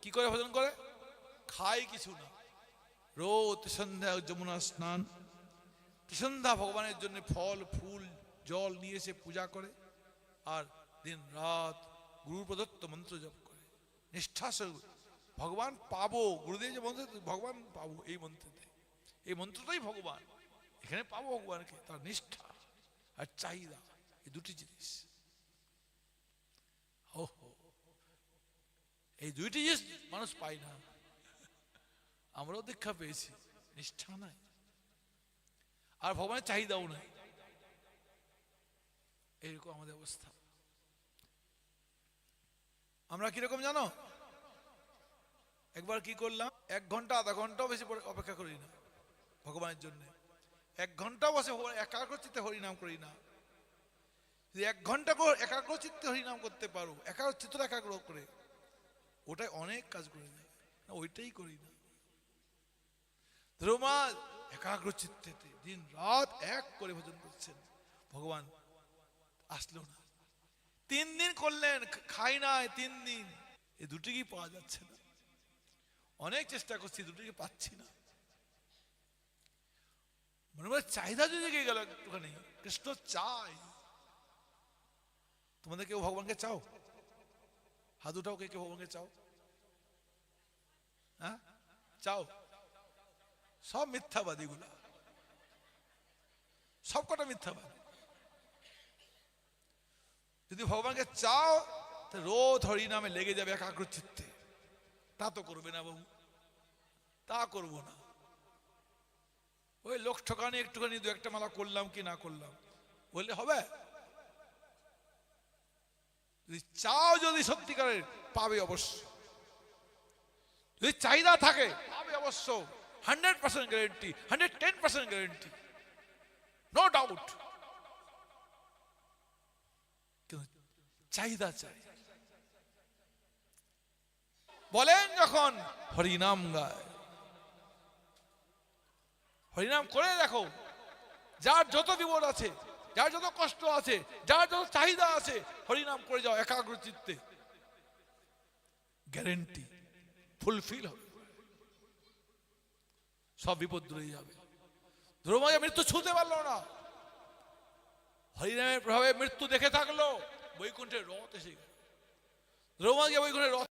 কি করে ভজন করে? খায় কিছু না। রোজ সন্ধ্যা যমুনা স্নান। সন্ধ্যা ভগবানের জন্য ফল, ফুল, জল নিয়ে এসে পূজা করে আর দিন রাত গুরু প্রদত্ত মন্ত্র জপ করে। নিষ্ঠা ভগবান পাবো, গুরুদেব যে মন্ত্র ভগবান পাবো এই মন্ত্রতে। এই মন্ত্রটাই ভগবান। এখানে পাবো ভগবানকে, তার নিষ্ঠা আর চাহিদা। এই দুটি জিনিস। ওহো। এই দুইটি জিনিস মানুষ পায় না। আমরাও দীক্ষা পেয়েছি নিষ্ঠা নাই। আর ভগবানের চাহিদাও নাই। এরকম আমাদের অবস্থা। আমরা কীরকম জানো? একবার কি করলাম, এক ঘণ্টা, আধা ঘন্টাও বেশি অপেক্ষা করি না ভগবানের জন্য। এক ঘণ্টা বসে ভগবান একাগ্র চিত্তে হরিনাম করি না। যদি এক ঘণ্টা একাগ্র চিত্তে হরিনাম করতে পারো একাগ্র চিত্ত একাগ্র করে। ওটাই অনেক কাজ করে দেয় না, ওইটাই করি না ধ্রুমা একাগ্র চিত্তেতে দিন রাত এক করে ভজন করছেন। ভগবান আসলো না। তিন দিন করলেন খাই নাই তিন দিন। এই দুটি কি পাওয়া যাচ্ছে না? অনেক চেষ্টা করছি, দুটি কি পাচ্ছি না? মনে মনে চাহিদা যদি জেগে গেল একটুখানি। কৃষ্ণ চাই। তোমাদের কেউ ভগবানকে চাও? হাত উঠাও কে কেউ ভগবানকে চাও? হ্যাঁ? চাও? সব মিথ্যাবাদী গুলা। সব কটা মিথ্যাবাদী। যদি ভগবানকে চাও রোজ হরি নামে লেগে যাবে একাগ্র চিত্তে তা তো করবে না বাবু। তা করব না। ওই লোক ঠকানি, একটুখানি দু একটা মালা করলাম কি না করলাম। বললে হবে? যদি চাও যদি সত্যিকারের, পাবে অবশ্য। যদি চাহিদা থাকে, পাবে অবশ্য। Hundred percent guarantee, hundred ten percent guarantee. No doubt. চাহিদা চাই। বলেন যখন হরিনাম গায়। হরিনাম করে দেখো, যার যত বিপদ আছে যার যত কষ্ট আছে, যার যত চাহিদা আছে, হরিনাম করে যাও একাগ্র চিত্তে গ্যারেন্টি ফুলফিল হবে। সব বিপদ দূরে যাবে। ধ্রুবকে মৃত্যু ছুঁতে পারল না। হরিনামের প্রভাবে মৃত্যু দেখে থাকল। বৈকুণ্ঠের রথ এসে গেল। ধ্রুবকে বৈকুণ্ঠের রথ